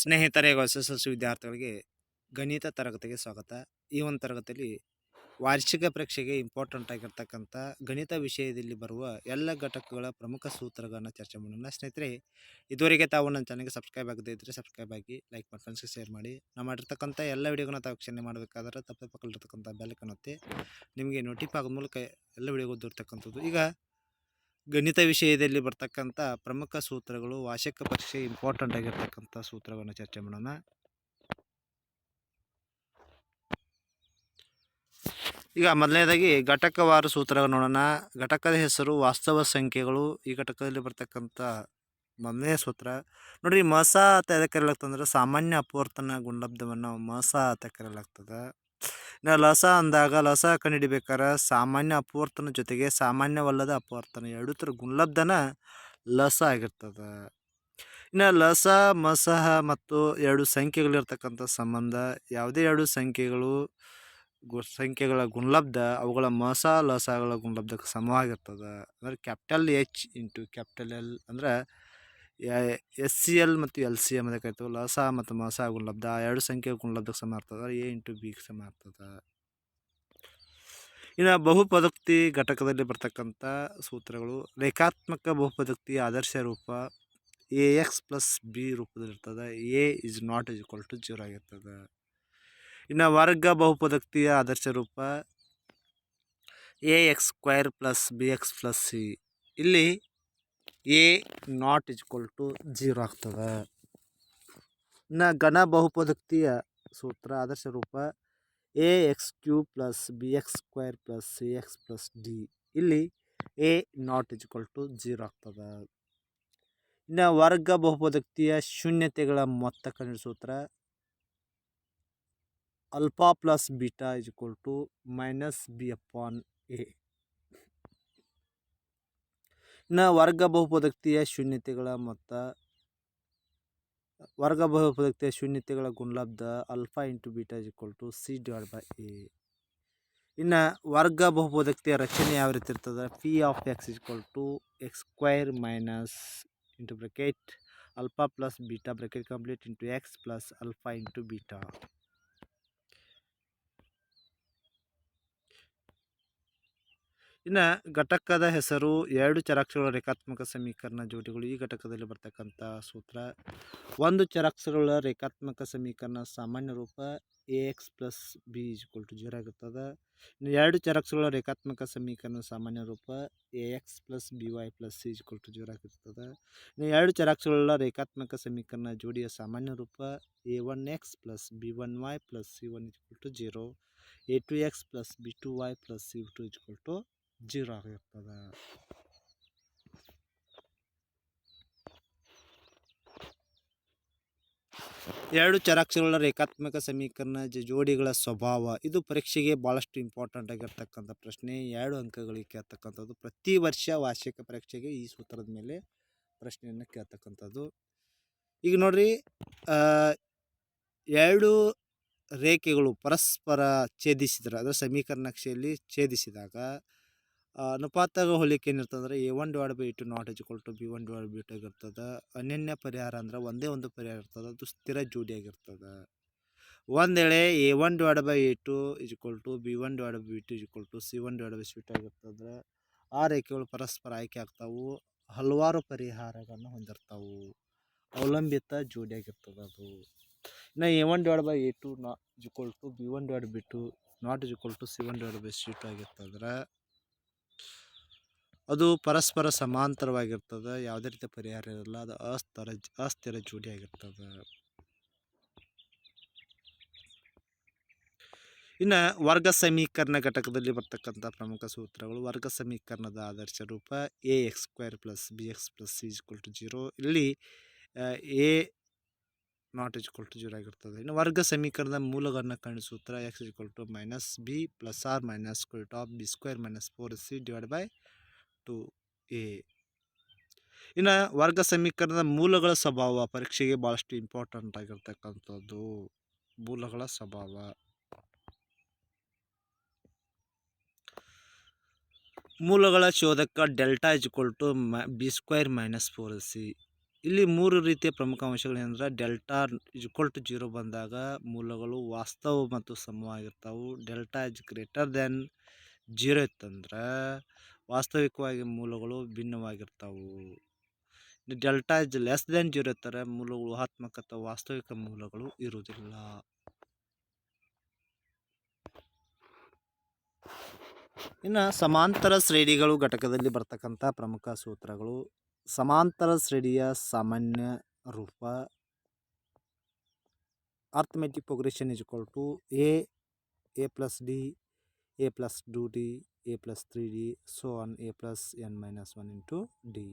ಸ್ನೇಹಿತರೆ S S L C ವಿದ್ಯಾರ್ಥಿಗಳಿಗೆ ಗಣಿತ ತರಗತಿಗೆ ಸ್ವಾಗತ. ಈ ಒಂದು ತರಗತಿಯಲ್ಲಿ ವಾರ್ಷಿಕ ಪರೀಕ್ಷೆಗೆ ಇಂಪಾರ್ಟೆಂಟ್ ಆಗಿರ್ತಕ್ಕಂಥ ಗಣಿತ ವಿಷಯದಲ್ಲಿ ಬರುವ ಎಲ್ಲ ಘಟಕಗಳ ಪ್ರಮುಖ ಸೂತ್ರಗಳನ್ನು ಚರ್ಚೆ ಮಾಡೋಣ. ಸ್ನೇಹಿತರೆ, ಇದುವರೆಗೆ ತಾವು ನನ್ನ ಚಾನಲ್ಗೆ ಸಬ್ಸ್ಕ್ರೈಬ್ ಆಗದೇ ಇದ್ದರೆ ಸಬ್ಸ್ಕ್ರೈಬ್ ಆಗಿ, ಲೈಕ್ ಮಾಡಿ ಫ್ರೆಂಡ್ಸ್ಗೆ ಶೇರ್ ಮಾಡಿ. ನಾವು ಮಾಡಿರ್ತಕ್ಕಂಥ ಎಲ್ಲ ವಿಡಿಯೋಗಳನ್ನ ತಾವು ವೀಕ್ಷಣೆ ಮಾಡಬೇಕಾದ್ರೆ ತಪ್ಪು ಪಕ್ಕಲ್ಲಿರ್ತಕ್ಕಂಥ ಬೆಲ್ ಕಾಣುತ್ತೆ ನಿಮಗೆ ನೋಟಿಫೈ ಆಗೋ ಮೂಲಕ ಎಲ್ಲ ವಿಡಿಯೋಗಳು ದೊರೆತಕ್ಕಂಥದ್ದು. ಈಗ ಗಣಿತ ವಿಷಯದಲ್ಲಿ ಬರ್ತಕ್ಕಂಥ ಪ್ರಮುಖ ಸೂತ್ರಗಳು ವಾಶಕ ಪರೀಕ್ಷೆ ಇಂಪಾರ್ಟೆಂಟ್ ಆಗಿರ್ತಕ್ಕಂಥ ಸೂತ್ರಗಳನ್ನು ಚರ್ಚೆ ಮಾಡೋಣ. ಈಗ ಮೊದಲನೇದಾಗಿ ಘಟಕವಾರು ಸೂತ್ರಗಳು ನೋಡೋಣ. ಘಟಕದ ಹೆಸರು, ವಾಸ್ತವ ಸಂಖ್ಯೆಗಳು. ಈ ಘಟಕದಲ್ಲಿ ಬರ್ತಕ್ಕಂಥ ಮೊದಲನೇ ಸೂತ್ರ. ನೋಡ್ರಿ, ಮಸ ಅಂತ ಕರೆಯಲಾಗ್ತಂದ್ರೆ ಸಾಮಾನ್ಯ ಅಪವರ್ತನ ಗುಣಲಬ್ಧವನ್ನು ಮಸ ಅಂತ ಕರೆಯಲಾಗ್ತದೆ ಇನ್ನು ಲಸ ಅಂದಾಗ ಲಸ ಕಂಡುಹಿಡಿಬೇಕಾರೆ ಸಾಮಾನ್ಯ ಅಪವರ್ತನ ಜೊತೆಗೆ ಸಾಮಾನ್ಯವಲ್ಲದ ಅಪವರ್ತನ. ಎರಡು ಥರ ಗುಣಲಬ್ಧನ ಲಸ ಆಗಿರ್ತದೆ. ಇನ್ನು ಲಸ, ಮಸಹ ಮತ್ತು ಎರಡು ಸಂಖ್ಯೆಗಳಿರ್ತಕ್ಕಂಥ ಸಂಬಂಧ, ಯಾವುದೇ ಎರಡು ಸಂಖ್ಯೆಗಳು ಗು, ಸಂಖ್ಯೆಗಳ ಗುಣಲಬ್ಧ ಅವುಗಳ ಮಸ, ಲಸಗಳ ಗುಣಲಬ್ಧಕ್ಕೆ ಸಮವಾಗಿರ್ತದೆ. ಅಂದರೆ capital H into capital L ಅಂದ್ರೆ ಎಸ್ ಸಿ ಎಲ್ ಮತ್ತು ಎಲ್ ಸಿ ಎಂ ಅದಕ್ಕೆ ಆಯಿತು ಲಸ ಮತ್ತು ಮಸ ಗುಣಲಬ್ಧ ಎರಡು ಸಂಖ್ಯೆ ಗುಣಲಬ್ಧಕ್ಕೆ ಸಮ ಇರ್ತದೆ ಎ ಇಂಟು ಬಿಗೆ ಸಮ ಇರ್ತದೆ ಇನ್ನು ಬಹುಪದಕ್ತಿ ಘಟಕದಲ್ಲಿ ಬರ್ತಕ್ಕಂಥ ಸೂತ್ರಗಳು, ರೇಖಾತ್ಮಕ ಬಹುಪದೋಕ್ತಿ ಆದರ್ಶ ರೂಪ A X plus B ರೂಪದಲ್ಲಿರ್ತದೆ A is not is equal to zero ಆಗಿರ್ತದೆ. ಇನ್ನು ವರ್ಗ ಬಹುಪದಕ್ತಿಯ ಆದರ್ಶ ರೂಪ A X square plus B X plus C. ಇಲ್ಲಿ A not is equal to zero ಆಗ್ತದೆ. ಇನ್ನು ಘನ ಬಹುಪದಕ್ತಿಯ ಸೂತ್ರ ಆದರ್ಶ ರೂಪ A X cube plus B X square plus C X plus D ಇಲ್ಲಿ A not is equal to zero ಆಗ್ತದೆ. ಇನ್ನು ವರ್ಗ ಬಹುಪದಕ್ತಿಯ ಶೂನ್ಯತೆಗಳ ಮೊತ್ತ ಕಂಡು ಸೂತ್ರ alpha plus beta is equal to minus B upon A ಇನ್ನು ವರ್ಗ ಬಹುಪದಕ್ತಿಯ ಶೂನ್ಯತೆಗಳ ಮೊತ್ತ, ವರ್ಗ ಬಹುಪದೋಕ್ತಿಯ ಶೂನ್ಯತೆಗಳ ಗುಣಲಬ್ಧ alpha into beta is equal to C divide by A ಇನ್ನು ವರ್ಗ ಬಹುಪದಕ್ತಿಯ ರಚನೆ ಯಾವ ರೀತಿ ಇರ್ತದೆ? P of X equal to X square minus into bracket alpha plus beta bracket complete into X plus alpha into beta ಇನ್ನು ಘಟಕದ ಹೆಸರು ಎರಡು ಚರಾಕ್ಷರಗಳ ರೇಖಾತ್ಮಕ ಸಮೀಕರಣ ಜೋಡಿಗಳು ಈ ಘಟಕದಲ್ಲಿ ಬರ್ತಕ್ಕಂಥ ಸೂತ್ರ. ಒಂದು ಚರಾಕ್ಷರಗಳ ರೇಖಾತ್ಮಕ ಸಮೀಕರಣ ಸಾಮಾನ್ಯ ರೂಪ A X plus B equal to zero ಆಗಿರ್ತದೆ ಇನ್ನು ಎರಡು ಚರಾಕ್ಷರಗಳ ರೇಖಾತ್ಮಕ ಸಮೀಕರಣ ಸಾಮಾನ್ಯ ರೂಪ A X plus B Y plus C equal to zero ಆಗಿರ್ತದೆ ಇನ್ನು ಎರಡು ಚರಾಕ್ಷರಗಳ ರೇಖಾತ್ಮಕ ಸಮೀಕರಣ ಜೋಡಿಯ ಸಾಮಾನ್ಯ ರೂಪ A one X plus B one Y plus C one equal to zero A two X plus B two Y plus C two equal to zero ಆಗಿರ್ತದೆ ಎರಡು ಚರಾಕ್ಷರಗಳ ರೇಖಾತ್ಮಕ ಸಮೀಕರಣ ಜೋಡಿಗಳ ಸ್ವಭಾವ. ಇದು ಪರೀಕ್ಷೆಗೆ ಭಾಳಷ್ಟು ಇಂಪಾರ್ಟೆಂಟ್ ಆಗಿರ್ತಕ್ಕಂಥ ಪ್ರಶ್ನೆ. ಎರಡು ಅಂಕಗಳಿಗೆ ಕೇಳ್ತಕ್ಕಂಥದ್ದು. ಪ್ರತಿ ವರ್ಷ ವಾರ್ಷಿಕ ಪರೀಕ್ಷೆಗೆ ಈ ಸೂತ್ರದ ಮೇಲೆ ಪ್ರಶ್ನೆಯನ್ನು ಕೇಳ್ತಕ್ಕಂಥದ್ದು. ಈಗ ನೋಡ್ರಿ ಎರಡು ರೇಖೆಗಳು ಪರಸ್ಪರ ಛೇದಿಸಿದ್ರೆ, ಅದರ ಸಮೀಕರಣ ನಕ್ಷೆಯಲ್ಲಿ ಛೇದಿಸಿದಾಗ ಅನುಪಾತಗ ಹೋಲಿಕೆ ಏನಿರ್ತಂದ್ರೆ A one divide by two not equal to B one divide B two ಆಗಿರ್ತದೆ. ಅನನ್ಯ ಪರಿಹಾರ ಅಂದ್ರೆ ಒಂದೇ ಒಂದು ಪರಿಹಾರ ಇರ್ತದೆ. ಅದು ಸ್ಥಿರ ಜೋಡಿಯಾಗಿರ್ತದೆ ಒಂದು ವೇಳೆ A one divide by A two equal to B one divide by two equal to C one divide by C two ಆಗಿರ್ತದೆ ಆ ರೇಖೆಗಳು ಪರಸ್ಪರ ಆಯ್ಕೆ ಆಗ್ತಾವು. ಹಲವಾರು ಪರಿಹಾರಗಳನ್ನು ಹೊಂದಿರ್ತಾವು. ಅವಲಂಬಿತ ಜೋಡಿಯಾಗಿರ್ತದೆ ಅದು. ಇನ್ನು A one divide by A two ನಾ equal to B one divide B two not equal to C one divide by C two ಆಗಿರ್ತದ್ರೆ. ಅದು ಪರಸ್ಪರ ಸಮಾಂತರವಾಗಿರ್ತದೆ, ಯಾವುದೇ ರೀತಿಯ ಪರಿಹಾರ ಇರಲ್ಲ, ಅದು ಅಸ್ಥಿರ ಅಸ್ಥಿರ ಜೋಡಿ ಆಗಿರ್ತದೆ. ಇನ್ನು ವರ್ಗ ಸಮೀಕರಣ ಘಟಕದಲ್ಲಿ ಬರ್ತಕ್ಕಂಥ ಪ್ರಮುಖ ಸೂತ್ರಗಳು, ವರ್ಗ ಸಮೀಕರಣದ ಆದರ್ಶ ರೂಪ A X square plus B X plus C equal to zero ಇಲ್ಲಿ A not equal to zero ಆಗಿರ್ತದೆ. ಇನ್ನು ವರ್ಗ ಸಮೀಕರಣದ ಮೂಲಗಳನ್ನು ಕಂಡು ಸೂತ್ರ X equal to minus B plus or minus square top B square minus four C divide by two A. ಇನ್ನು ವರ್ಗ ಸಮೀಕರಣದ ಮೂಲಗಳ ಸ್ವಭಾವ ಪರೀಕ್ಷೆಗೆ ಭಾಳಷ್ಟು ಇಂಪಾರ್ಟೆಂಟ್ ಆಗಿರ್ತಕ್ಕಂಥದ್ದು ಮೂಲಗಳ ಸ್ವಭಾವ. ಮೂಲಗಳ ಶೋಧಕ delta is to to B square minus four C ಇಲ್ಲಿ ಮೂರು ರೀತಿಯ ಪ್ರಮುಖ ಅಂಶಗಳೇನೆಂದರೆ ಡೆಲ್ಟಾ ಇಕ್ವಲ್ ಟು ಜೀರೋ ಬಂದಾಗ ಮೂಲಗಳು ವಾಸ್ತವ ಮತ್ತು ಸಮವಾಗಿರ್ತಾವು. Delta is greater than zero ಇತ್ತಂದ್ರೆ ವಾಸ್ತವಿಕವಾಗಿ ಮೂಲಗಳು ಭಿನ್ನವಾಗಿರ್ತಾವು. Delta is less than zero ಇರ್ತಾರೆ, ಮೂಲಗಳು ಊಹಾತ್ಮಕ ಅಥವಾ ವಾಸ್ತವಿಕ ಮೂಲಗಳು ಇರುವುದಿಲ್ಲ. ಇನ್ನು ಸಮಾಂತರ ಶ್ರೇಣಿಗಳು ಘಟಕದಲ್ಲಿ ಬರ್ತಕ್ಕಂಥ ಪ್ರಮುಖ ಸೂತ್ರಗಳು ಸಮಾಂತರ ಶ್ರೇಣಿಯ ಸಾಮಾನ್ಯ ರೂಪ. Arithmetic progression is to A A plus D A plus two D A plus N minus one into D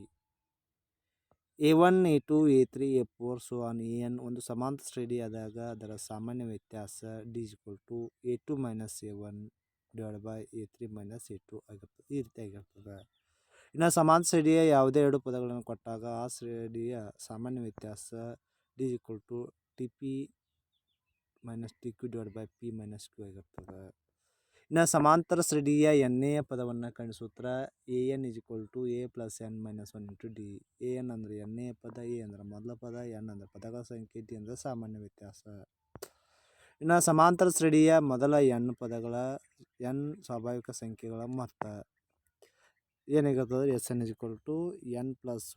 A one A two A three A four so on A N ಒಂದು ಸಮಾಂತರ ಶ್ರೇಣಿ ಆದಾಗ ಅದರ ಸಾಮಾನ್ಯ ವ್ಯತ್ಯಾಸ two minus A one divide by A three minus A two ಆಗಿರ್ತದೆ. ಈ ರೀತಿ ಆಗಿರ್ತದೆ. ಇನ್ನು ಸಮಾನ ಶ್ರೇಣಿಯ ಯಾವುದೇ ಎರಡು ಪದಗಳನ್ನು ಕೊಟ್ಟಾಗ ಆ ಶ್ರೇಣಿಯ ಸಾಮಾನ್ಯ ವ್ಯತ್ಯಾಸ is equal to T P minus T Q divide by P minus Q ಆಗಿರ್ತದೆ. ಇನ್ನು ಸಮಾಂತರ ಶ್ರೇಣಿಯ ಎನ್ನೆಯ ಪದವನ್ನು ಕಂಡು ಸೂತ್ರ A N is equal to A plus N minus one into D. A N ಅಂದರೆ ಎನ್ನೆಯ ಪದ, ಎ ಅಂದರೆ ಮೊದಲ ಪದ, ಎನ್ ಅಂದರೆ ಪದಗಳ ಸಂಖ್ಯೆ, ಡಿ ಅಂದರೆ ಸಾಮಾನ್ಯ ವ್ಯತ್ಯಾಸ. ಇನ್ನು ಸಮಾಂತರ ಶ್ರೇಣಿಯ ಮೊದಲ ಎನ್ ಪದಗಳ ಎನ್ ಸ್ವಾಭಾವಿಕ ಸಂಖ್ಯೆಗಳ ಮೊತ್ತ. ಏನಾಗಿರ್ತದೆ? S N is equal to N plus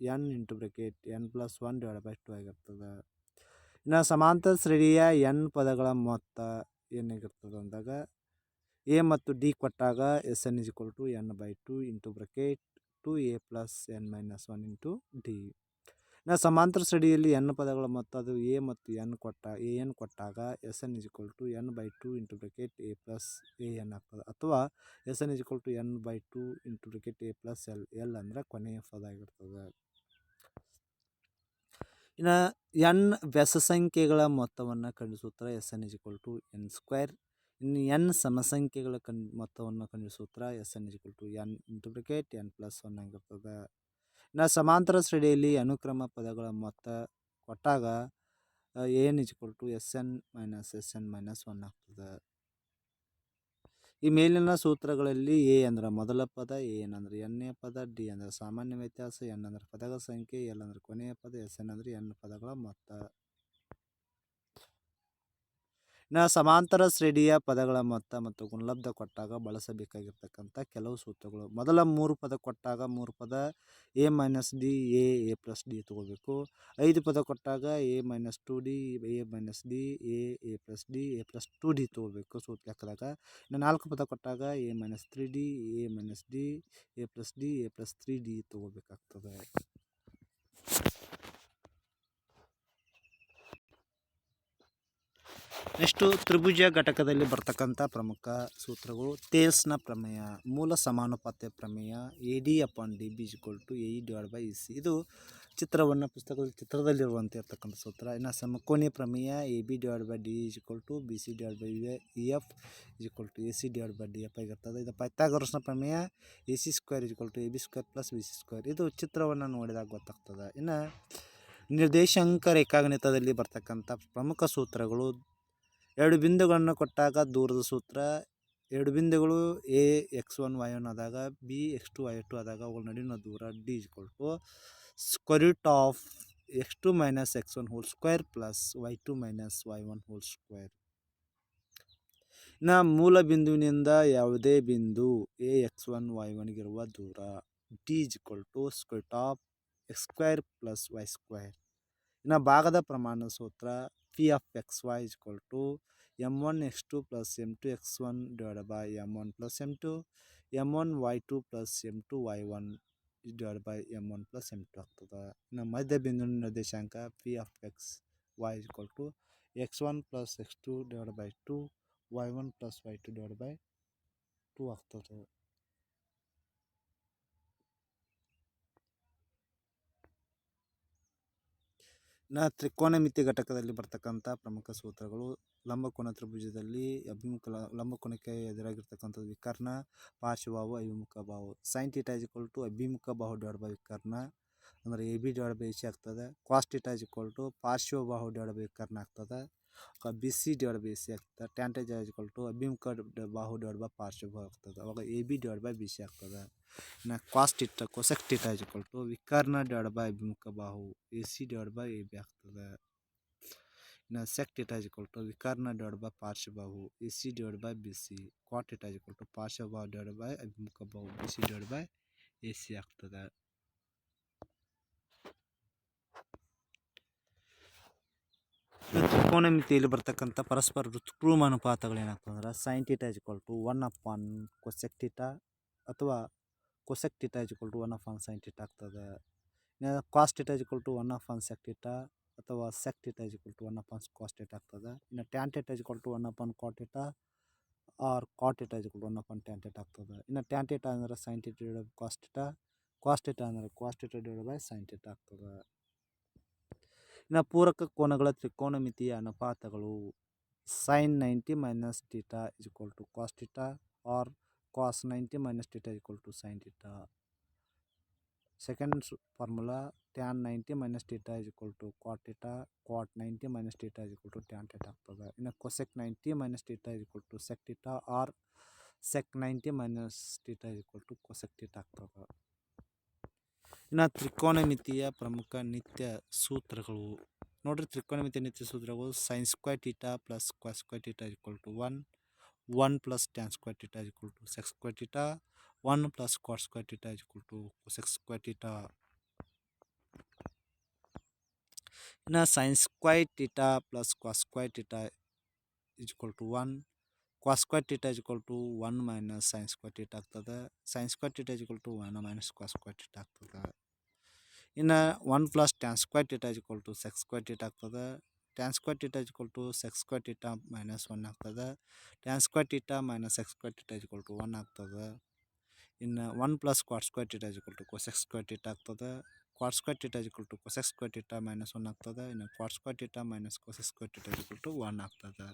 N into bracket N plus one divide by two ಆಗಿರ್ತದೆ. ಇನ್ನು ಸಮಾಂತರ ಶ್ರೇಣಿಯ ಎನ್ ಪದಗಳ ಮೊತ್ತ ಏನಾಗಿರ್ತದೆ ಅಂದಾಗ ಎ ಮತ್ತು ಡಿ ಕೊಟ್ಟಾಗ S N is equal to N by two into bracket two A plus N minus one into D ನಾ ಸಮಾಂತರ ಸ್ಟಡಿಯಲ್ಲಿ ಎನ್ ಪದಗಳ ಮೊತ್ತ ಅದು ಎ ಮತ್ತು ಎನ್ ಕೊಟ್ಟ ಎ ಎನ್ ಕೊಟ್ಟಾಗ S N is equal to N by two into bracket A plus A N ಆಗ್ತದೆ. ಅಥವಾ S N is equal to N by two into bracket A plus L L ಅಂದರೆ ಕೊನೆಯ ಪದ ಆಗಿರ್ತದೆ. ಇನ್ನು N ವ್ಯಸ ಸಂಖ್ಯೆಗಳ ಮೊತ್ತವನ್ನು ಕಂಡು S N is equal to N square ಇನ್ನು ಎನ್ ಸಮಸಂಖ್ಯೆಗಳ ಕಣ್ ಮೊತ್ತವನ್ನು ಕಂಡು ಸೂತ್ರ S N is equal to N into bracket, N plus one ಆಗಿರ್ತದೆ. ಇನ್ನು ಸಮಾಂತರ ಶ್ರೇಣಿಯಲ್ಲಿ ಅನುಕ್ರಮ ಪದಗಳ ಮೊತ್ತ ಕೊಟ್ಟಾಗ N equal to S N minus S N minus one ಆಗ್ತದೆ. ಈ ಮೇಲಿನ ಸೂತ್ರಗಳಲ್ಲಿ ಎ ಅಂದರೆ ಮೊದಲ ಪದ, ಎ ಎನ್ ಅಂದರೆ ಎನ್ನೇ ಪದ, ಡಿ ಅಂದರೆ ಸಾಮಾನ್ಯ ವ್ಯತ್ಯಾಸ, ಎನ್ ಅಂದರೆ ಪದಗಳ ಸಂಖ್ಯೆ, ಎಲ್ ಅಂದರೆ ಕೊನೆಯ ಪದ, ಎಸ್ ಎನ್ ಅಂದರೆ ಎನ್ ಪದಗಳ ಮೊತ್ತ. ಇನ್ನು ಸಮಾಂತರ ಶ್ರೇಣಿಯ ಪದಗಳ ಮೊತ್ತ ಮತ್ತು ಗುಣಲಬ್ಧ ಕೊಟ್ಟಾಗ ಬಳಸಬೇಕಾಗಿರ್ತಕ್ಕಂಥ ಕೆಲವು ಸೂತ್ರಗಳು. ಮೊದಲ ಮೂರು ಪದ ಕೊಟ್ಟಾಗ ಮೂರು ಪದ A minus D A A plus D ತೊಗೋಬೇಕು. ಐದು ಪದ ಕೊಟ್ಟಾಗ A minus two D A minus D A A plus D A plus two D ತೊಗೋಬೇಕು ಸೂತ್ರ ಹಾಕಿದಾಗ ಇನ್ನು ನಾಲ್ಕು ಪದ ಕೊಟ್ಟಾಗ A minus three D A minus D A plus D A plus three D ತೊಗೋಬೇಕಾಗ್ತದೆ. Next ತ್ರಿಭುಜ ಘಟಕದಲ್ಲಿ ಬರ್ತಕ್ಕಂಥ ಪ್ರಮುಖ ಸೂತ್ರಗಳು ತೇಲ್ಸ್ನ ಪ್ರಮೇಯ, ಮೂಲ ಸಮಾನುಪಾತ ಪ್ರಮೇಯ A D upon D B equal to A divide by C ಇದು ಚಿತ್ರವನ್ನು, ಪುಸ್ತಕದ ಚಿತ್ರದಲ್ಲಿರುವಂತೆ ಇರ್ತಕ್ಕಂಥ ಸೂತ್ರ. ಇನ್ನು ಸಮಕೋನೀಯ ಪ್ರಮೇಯ A B divide by D equal to B C divide by E F equal to A C divide by D F ಆಗಿರ್ತದೆ ಇದು ಪೈಥಾಗರಸ್ನ ಪ್ರಮೇಯ A C square equal to A B square plus B C square ಇದು ಚಿತ್ರವನ್ನು ನೋಡಿದಾಗ ಗೊತ್ತಾಗ್ತದೆ. ಇನ್ನು ನಿರ್ದೇಶಾಂಕ ರೇಖಾಗಣಿತದಲ್ಲಿ ಬರ್ತಕ್ಕಂಥ ಪ್ರಮುಖ ಸೂತ್ರಗಳು ಎರಡು ಬಿಂದುಗಳನ್ನು ಕೊಟ್ಟಾಗ ದೂರದ ಸೂತ್ರ, ಎರಡು ಬಿಂದುಗಳು A X one Y one ಆದಾಗ B X two Y two ಆದಾಗ ಅವುಗಳ ನಡುವಿನ ದೂರ D equal to square root of X two minus X one whole square plus Y two minus Y one whole square ಇನ್ನು ಮೂಲ ಬಿಂದುವಿನಿಂದ ಯಾವುದೇ ಬಿಂದು ಎ ಎಕ್ಸ್ ಒನ್ ವೈ ಒನ್ಗಿರುವ ದೂರ D is equal to square root of X square plus Y square ಇನ್ನು ಭಾಗದ ಪ್ರಮಾಣ ಸೂತ್ರ P of X Y is equal to M one X two plus M two X one divide by M one plus M two M one Y two plus M two Y one divide by M one plus M two ಆಗ್ತದೆ ಇನ್ನು ಮಧ್ಯ ಬಿಂದು ನಿರ್ದೇಶಾಂಕ P of X Y is equal to X one plus X two divide by two Y one plus Y two divide by two ಆಗ್ತದೆ ಇನ್ನು ತ್ರಿಕೋನಮಿತಿ ಘಟಕದಲ್ಲಿ ಬರ್ತಕ್ಕಂಥ ಪ್ರಮುಖ ಸೂತ್ರಗಳು ಲಂಬಕೋನ ತ್ರಿಭುಜದಲ್ಲಿ ಅಭಿಮುಖ ಲಂಬಕೋನಕ್ಕೆ ಎದುರಾಗಿರ್ತಕ್ಕಂಥದ್ದು ವಿಕರ್ಣ, ಪಾರ್ಶ್ವಭಾವ, ಅಭಿಮುಖ ಬಾಹು ಸೈನ್ ಟೀಟಾ ಇಸ್ ಟು ಅಭಿಮುಖ ಬಾಹು ಡಿವೈಡ್ ಬೈ ವಿಕರ್ಣ. ಅಂದರೆ A B divide by C ಆಗ್ತದೆ. Cos theta is equal to ಪಾರ್ಶ್ವಬಾಹು divide by ವಿಕರ್ಣ ಆಗ್ತದೆ. B C divide by A C ಆಗ್ತದೆ. ಟ್ಯಾಂಟೇಜ್ ಈಕ್ವಲ್ ಟು ಅಭಿಮುಖ ಡ- ಬಾಹು ಡಿವೈಡ್ ಬೈ ಪಾರ್ಶ್ವಭಾವ ಆಗ್ತದೆ. ಅವಾಗ A B divide by B C ಆಗ್ತದೆ. ಇನ್ನು ಕಾಸ್ಟ್ ಇಟ್ಟ ಕೊಸೆಕ್ ಟೀಟಾ ಈಕ್ವಲ್ ಟು ವಿಕರ್ಣ ಡಿವೈಡ್ ಬೈ ಅಭಿಮುಖ ಬಾಹು A C divide by A B ಆಗ್ತದೆ. ಇನ್ನು ಸೆಕ್ ಟೀಟಾ ಈಕ್ವಲ್ ಟು ವಿಕರ್ಣ divide by ಪಾರ್ಶ್ವಬಾಹು A C divide by B C cot theta equal to ಪಾರ್ಶ್ವಬಾಹು divide by ಅಭಿಮುಖ ಬಾಹು B C divide by A C ಆಗ್ತದೆ. ಇನ್ನು ತ್ರಿಕೋನಮಿತಿಯಲ್ಲಿ ಬರ್ತಕ್ಕಂಥ ಪರಸ್ಪರ ಋತುಕ್ರಮ ಅನುಪಾತಗಳು ಏನಾಗ್ತದೆ ಅಂದ್ರೆ sine theta equal to one upon cosec theta ಅಥವಾ cosec theta equal to one upon sine theta ಆಗ್ತದೆ. Cos theta equal to one upon sec theta ಅಥವಾ sec theta equal to one upon cos theta ಆಗ್ತದೆ. ಇನ್ನು tan theta equal to one upon cot theta or cot theta equal to one upon tan theta ಆಗ್ತದೆ. ಇನ್ನು tan theta ಅಂದರೆ sine theta cos theta cos theta ಅಂದರೆ cos theta divide by sine theta ಆಗ್ತದೆ. ಇನ್ನು ಪೂರಕ ಕೋನಗಳ ತ್ರಿಕೋನಮಿತಿಯ ಅನುಪಾತಗಳು sine ninety minus theta is equal to cos theta or cos ninety minus theta equal to sine theta second formula tan ninety minus theta is equal to cot theta cot ninety minus theta is equal to tan theta ಆಗ್ತದೆ. ಇನ್ನು cosec ninety minus theta is equal to sec theta or sec ninety minus theta is equal to cosec theta ಆಗ್ತದೆ. ಇನ್ನು ತ್ರಿಕೋನಮಿತಿಯ ಪ್ರಮುಖ ನಿತ್ಯ ಸೂತ್ರಗಳು ನೋಡ್ರಿ ತ್ರಿಕೋನಮಿತಿಯ ನಿತ್ಯ ಸೂತ್ರಗಳು sine square theta plus cos square theta equal to one one plus tan square theta equal to sec square theta one plus cot square theta equal to sec square theta ಇನ್ನು sine square theta plus cos square theta equal to one cos square theta equal to one minus sine square theta ಆಗ್ತದೆ sine square theta equal to one minus cos square theta ಆಗ್ತದೆ ಇನ್ನು one plus tan square theta equal to sec square theta ಆಗ್ತದೆ tan square theta equal to sec square theta minus one ಆಗ್ತದೆ tan square theta minus sec square theta equal to one ಆಗ್ತದೆ ಇನ್ನು one plus cot square theta equal to cosec square theta ಆಗ್ತದೆ cot square theta equal to cosec square theta minus one ಆಗ್ತದೆ ಇನ್ನು cot square theta minus cosec square theta equal to one ಆಗ್ತದೆ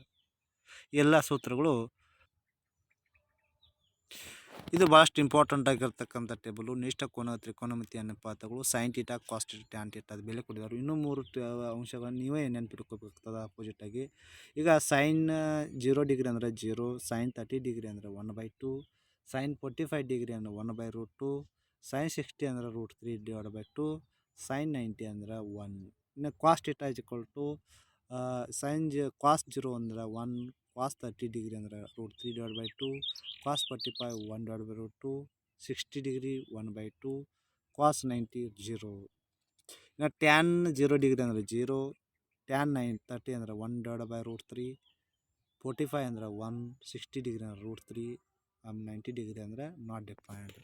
ಎಲ್ಲ ಸೂತ್ರಗಳು ಇದು ಭಾಳಷ್ಟು ಇಂಪಾರ್ಟೆಂಟ್ ಆಗಿರ್ತಕ್ಕಂಥ table ನಿಷ್ಠ ಕೋನ, ತ್ರಿಕೋನಮಿತಿ ಅನುಪಾತಗಳು ಸೈನ್ ಟೀಟಾ ಕಾಸ್ಟ್ ಟ್ಯಾನ್ ಅದು ಬೆಲೆ ಕೊಟ್ಟಿದ್ದಾರೆ ಇನ್ನೂ ಮೂರು ಅಂಶಗಳನ್ನು ನೀವೇ ನೆನಪಿಟ್ಕೋಬೇಕಾಗ್ತದೆ ಅಪೋಸಿಟ್ ಆಗಿ. ಈಗ ಸೈನ್ ಜೀರೋ ಡಿಗ್ರಿ ಅಂದರೆ ಜೀರೋ ಸೈನ್ ತರ್ಟಿ ಡಿಗ್ರಿ ಅಂದರೆ one by two sine forty five degree ಅಂದರೆ one by root two sine sixty ಅಂದರೆ root three divide by two sine ninety ಅಂದರೆ ಒನ್ ಇನ್ನು cos theta is equal to sine G cos zero ಅಂದರೆ one cos thirty degree ಅಂದರೆ root three divide by two cos forty five one divide by root two sixty degree one by two cos ninety zero ಇನ್ನು tan zero degree ಅಂದರೆ zero tan nine thirty ಅಂದರೆ one divide by root three forty five ಅಂದರೆ one sixty degree ಅಂದರೆ root three ninety degree ಅಂದರೆ not defined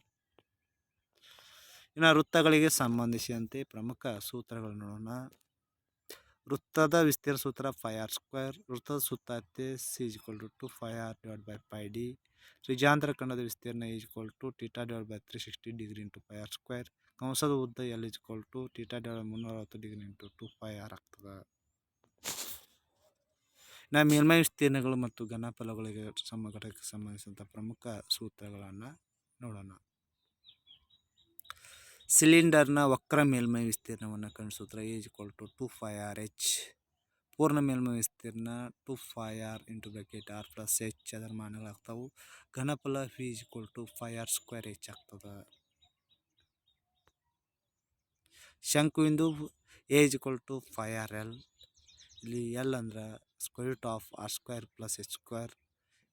ಇನ್ನು ವೃತ್ತಗಳಿಗೆ ಸಂಬಂಧಿಸಿದಂತೆ ಪ್ರಮುಖ ಸೂತ್ರಗಳನ್ನು ನೋಡೋಣ. ವೃತ್ತದ ವಿಸ್ತೀರ್ಣ ಸೂತ್ರ ಫೈ ಆರ್ ಸ್ಕ್ವೇರ್ ವೃತ್ತದ ಸುತ್ತಾತೆ C equal to two pi R divide by pi D ತ್ರಿಜಾಂತರ ಖಂಡದ ವಿಸ್ತೀರ್ಣ equal to theta divide by three sixty degree into pi R square ಕಂಸದ ಉದ್ದ L equal to theta divide ಮುನ್ನೂರ ಅರವತ್ತು degree into two pi R ಆಗ್ತದೆ. ನಾ ಮೇಲ್ಮೈ ವಿಸ್ತೀರ್ಣಗಳು ಮತ್ತು ಘನಫಲಗಳಿಗೆ ಸಮ ಘಟಕಕ್ಕೆ ಸಂಬಂಧಿಸಿದಂಥ ಪ್ರಮುಖ ಸೂತ್ರಗಳನ್ನು ನೋಡೋಣ. ಸಿಲಿಂಡರ್ನ ವಕ್ರ ಮೇಲ್ಮೈ ವಿಸ್ತೀರ್ಣವನ್ನು ಕಂಡುಸೂತ್ರ ಸೂತ್ರ is equal to two pi R H ಪೂರ್ಣ ಮೇಲ್ಮೈ ವಿಸ್ತೀರ್ಣ two pi R into bracket R plus H ಅದರ ಮಾನಗಳಾಗ್ತಾವೆ ಘನಫಲ V equal to pi R square H ಆಗ್ತದೆ. ಶಂಕುವಿಂದು A equal to pi R L ಇಲ್ಲಿ ಎಲ್ ಅಂದ್ರೆ square root of R square plus H square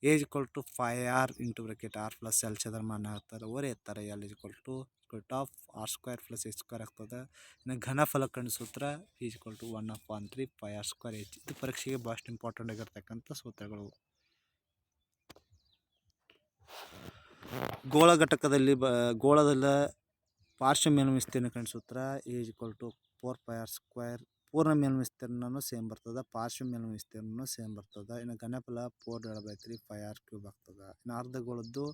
A equal to pi R into bracket R plus L ಚದರಮಾನ ಆಗ್ತಾರೆ. ಓರೆ ಎತ್ತರ L equal to square of R square plus H square ಆಗ್ತದೆ. ಇನ್ನು ಘನಫಲ ಕಂಡು ಸೂತ್ರ equal to one of one three pi R square H. ಇದು ಪರೀಕ್ಷೆಗೆ ಭಾಳಷ್ಟು ಇಂಪಾರ್ಟೆಂಟ್ ಆಗಿರ್ತಕ್ಕಂಥ ಸೂತ್ರಗಳು. ಗೋಳ ಘಟಕದಲ್ಲಿ ಬ ಗೋಳದ ಪಾರ್ಶ್ವ ಮೇಲ್ಮೈ ವಿಸ್ತೀರ್ಣ ಕಂಡು ಸೂತ್ರ is equal to four pi R square, ಪೂರ್ಣ ಮೇಲ್ಮೈ ವಿಸ್ತೀರ್ಣನೂ ಸೇಮ್ ಬರ್ತದೆ, ಪಾರ್ಶ್ವ ಮೇಲ್ಮಿಸ್ತೀರ್ನೂ ಸೇಮ್ ಬರ್ತದೆ. ಇನ್ನು ಘನಫಲ four divide by three pi R cube ಆಗ್ತದೆ. ಇನ್ನು ಅರ್ಧಗೋಳದ್ದು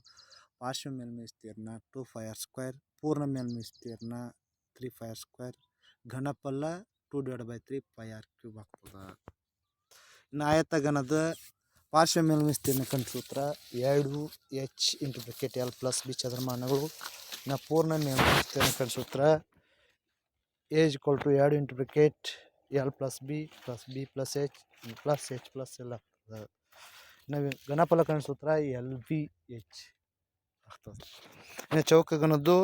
ಪಾರ್ಶ್ವ ಮೇಲ್ಮೈ ವಿಸ್ತೀರ್ಣ ಟು ಫೈ ಆರ್ ಸ್ಕ್ವೇರ್ ಪೂರ್ಣ ಮೇಲ್ಮೈ ವಿಸ್ತೀರ್ಣ three pi R square ಘನಫಲ two divide by three pi r cube ಆಗ್ತದೆ. ಇನ್ನು ಆಯತಘನದ ಪಾರ್ಶ್ವ ಮೇಲ್ಮೈ ವಿಸ್ತೀರ್ಣ ಕಂಡು ಸೂತ್ರ ಎರಡು H into bracket L plus B ಚದರಮಾನಗಳು. ಇನ್ನು ಪೂರ್ಣ ಮೇಲ್ಮೈ ವಿಸ್ತೀರ್ಣ ಕಂಡು ಸೂತ್ರ ಏಜ್ ಕೊಲ್ ಟು ಎರಡು into bracket L plus B plus B plus H plus H plus ಎಲ್ಲ ಆಗ್ತದೆ. ನಾವು ಘನಫಲಕರಣ ಸೂತ್ರ ಎಲ್ ಬಿ ಎಚ್ ಆಗ್ತದೆ. ಇನ್ನು ಚೌಕಗಣದ್ದು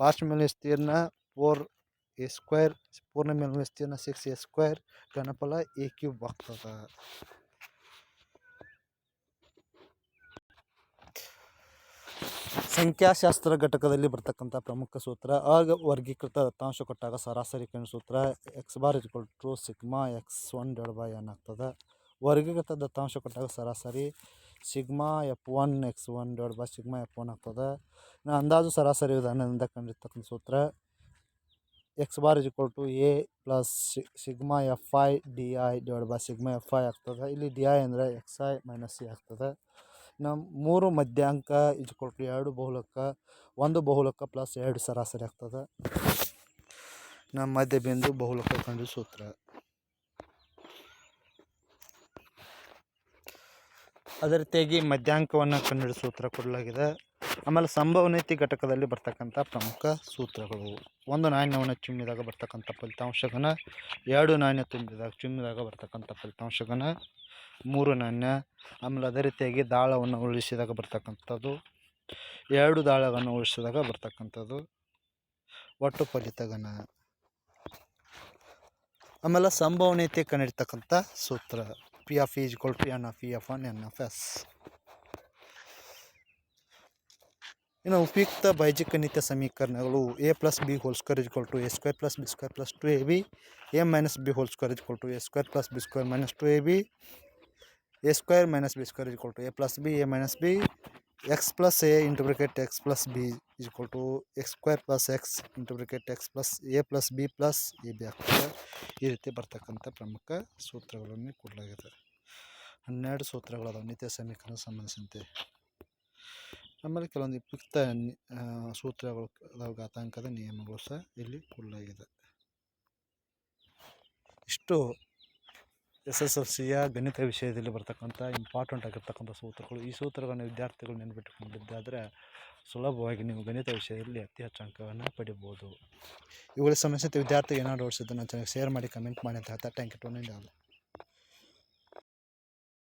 ಪಾಸ್ಟ್ ಮೇಲೆ ವಿಸ್ತೀರ್ಣ ಫೋರ್ ಎ ಸ್ಕ್ವೇರ್ ಪೂರ್ಣ ಮೇಲೆ ವಿಸ್ತೀರ್ಣ ಸಿಕ್ಸ್ ಎ ಸ್ಕ್ವೇರ್ ಘನಫಲ ಎ ಕ್ಯೂಬ್ ಆಗ್ತದೆ. ಸಂಖ್ಯಾಶಾಸ್ತ್ರ ಘಟಕದಲ್ಲಿ ಬರ್ತಕ್ಕಂಥ ಪ್ರಮುಖ ಸೂತ್ರ, ಆಗ ವರ್ಗೀಕೃತ ದತ್ತಾಂಶ ಕೊಟ್ಟಾಗ ಸರಾಸರಿ ಕಣ ಸೂತ್ರ X bar equal to sigma X one dead by ಏನಾಗ್ತದೆ ವರ್ಗೀಕೃತ ದತ್ತಾಂಶ ಕೊಟ್ಟಾಗ ಸರಾಸರಿ sigma F one, X one divide by sigma F one ಆಗ್ತದೆ. ಇನ್ನು ಅಂದಾಜು ಸರಾಸರಿ ವಿಧಾನದಿಂದ ಕಂಡಿರ್ತಕ್ಕಂಥ ಸೂತ್ರ. X bar is equal to A plus sigma F I D I divide by sigma F I ಆಗ್ತದೆ. ಇಲ್ಲಿ ಡಿ ಐ ಅಂದರೆ ಎಕ್ಸ್ ಐ ಮೈನಸ್ ಸಿ ಆಗ್ತದೆ. ನಮ್ಮ ಮೂರು ಮಧ್ಯಾಂಕ ಇಸ್ ಇಕ್ವಲ್ ಟು ಎರಡು ಬಹುಲಕ, ಒಂದು ಬಹುಲಕ ಪ್ಲಸ್ ಎರಡು ಸರಾಸರಿ ಆಗ್ತದೆ. ನಮ್ಮ ಮಧ್ಯ ಬಿಂದು ಬಹುಲಕ ಕಂಡು ಸೂತ್ರ. ಅದೇ ರೀತಿಯಾಗಿ ಮಧ್ಯಾಂಕವನ್ನು ಕನ್ನಡ ಸೂತ್ರ ಕೊಡಲಾಗಿದೆ. ಆಮೇಲೆ ಸಂಭವನೀತಿ ಘಟಕದಲ್ಲಿ ಬರ್ತಕ್ಕಂಥ ಪ್ರಮುಖ ಸೂತ್ರಗಳು. ಒಂದು ನಾಣ್ಯವನ್ನು ಚುಮ್ಮಿದಾಗ ಬರ್ತಕ್ಕಂಥ ಫಲಿತಾಂಶಗನ ಎರಡು ನಾಣ್ಯ ತುಂಬಿದಾಗ ಚಿಮ್ಮಿದಾಗ ಬರ್ತಕ್ಕಂಥ ಫಲಿತಾಂಶಗನ ಮೂರು ನಾಣ್ಯ, ಆಮೇಲೆ ಅದೇ ರೀತಿಯಾಗಿ ದಾಳವನ್ನು ಉಳಿಸಿದಾಗ ಬರ್ತಕ್ಕಂಥದ್ದು, ಎರಡು ದಾಳವನ್ನು ಉಳಿಸಿದಾಗ ಬರ್ತಕ್ಕಂಥದ್ದು, ಒಟ್ಟು ಫಲಿತಗನ ಆಮೇಲೆ ಸಂಭವನೀಯತೆ ಕಂಡಿರ್ತಕ್ಕಂಥ ಸೂತ್ರ. P of is equal to N of E F one N of S ಇನ್ನು ಉಪಯುಕ್ತ ಬೈಜಿಕನಿತ ಸಮೀಕರಣಗಳು A plus B whole square equal to A square plus B square plus two A B A minus B whole square equal to A square plus B square minus two A B A square minus B square equal to A plus B A minus B X plus A into bracket X plus B equal to X square plus X into bracket X plus A plus B plus A B ಆಗ್ತದೆ ಈ ರೀತಿ ಬರ್ತಕ್ಕಂಥ ಪ್ರಮುಖ ಸೂತ್ರಗಳನ್ನು ಕೊಡಲಾಗಿದೆ. ಹನ್ನೆರಡು ಸೂತ್ರಗಳದಾವ ನಿತ್ಯ ಸಮೀಕರಣ ಸಂಬಂಧಿಸಿದಂತೆ. ಆಮೇಲೆ ಕೆಲವೊಂದು ಆ, ಸೂತ್ರಗಳು ಘಾತಾಂಕದ ನಿಯಮಗಳು ಸಹ ಇಲ್ಲಿ ಕೊಡಲಾಗಿದೆ. ಇಷ್ಟು ಎಸ್ ಎಸ್ ಎಲ್ ಸಿಯ ಗಣಿತ ವಿಷಯದಲ್ಲಿ ಬರ್ತಕ್ಕಂಥ ಇಂಪಾರ್ಟೆಂಟ್ ಆಗಿರ್ತಕ್ಕಂಥ ಸೂತ್ರಗಳು. ಈ ಸೂತ್ರಗಳನ್ನು ವಿದ್ಯಾರ್ಥಿಗಳು ನೆನಪಿಟ್ಟುಕೊಂಡಿದ್ದಾದರೆ ಸುಲಭವಾಗಿ ನೀವು ಗಣಿತ ವಿಷಯದಲ್ಲಿ ಅತಿ ಹೆಚ್ಚು ಅಂಕವನ್ನು ಪಡಿಬೋದು. ಇವುಗಳ ಸಮಸ್ಯೆ ವಿದ್ಯಾರ್ಥಿ ಏನಾದ್ರು ಓಡಿಸಿದ್ದನ್ನು ಚೆನ್ನಾಗಿ ಶೇರ್ ಮಾಡಿ ಕಮೆಂಟ್ ಮಾಡಿ ಅಂತ ಹೇಳ್ತಾ ಟ್ಯಾಂಕ್ ಯು ಟು